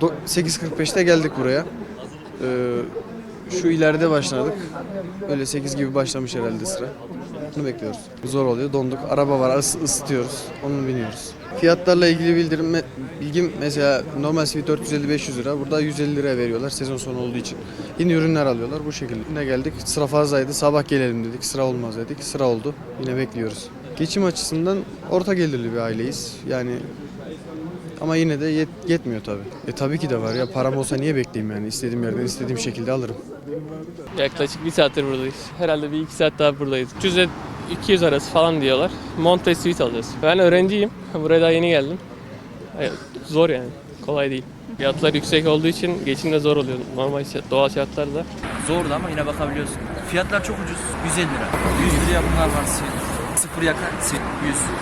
do- 8.45'te geldik buraya. Ee, şu ileride başladık. Öyle 8 gibi başlamış herhalde sıra. Bunu bekliyoruz. Zor oluyor. Donduk. Araba var. ıs- ısıtıyoruz. Onu biniyoruz. Fiyatlarla ilgili bildirim bilgim mesela normal simit 450-500 lira. Burada 150 liraya veriyorlar sezon sonu olduğu için. Yine ürünler alıyorlar bu şekilde. Yine geldik. Sıra fazlaydı. Sabah gelelim dedik. Sıra olmaz dedik. Sıra oldu. Yine bekliyoruz. Geçim açısından orta gelirli bir aileyiz. Yani ama yine de yet- yetmiyor tabii. E tabii ki de var ya param olsa niye bekleyeyim yani istediğim yerden istediğim şekilde alırım. Yaklaşık bir saattir buradayız. Herhalde bir iki saat daha buradayız. 300 ile 200 arası falan diyorlar. Monte suite alıyoruz. Ben öğrenciyim. Buraya daha yeni geldim. Evet, Zor yani. Kolay değil. Fiyatlar yüksek olduğu için geçim de zor oluyor. Normal doğal şartlarda. Zordu ama yine bakabiliyorsun. Fiyatlar çok ucuz. 150 lira. 100 liraya bunlar var. Sıfır yaka 100.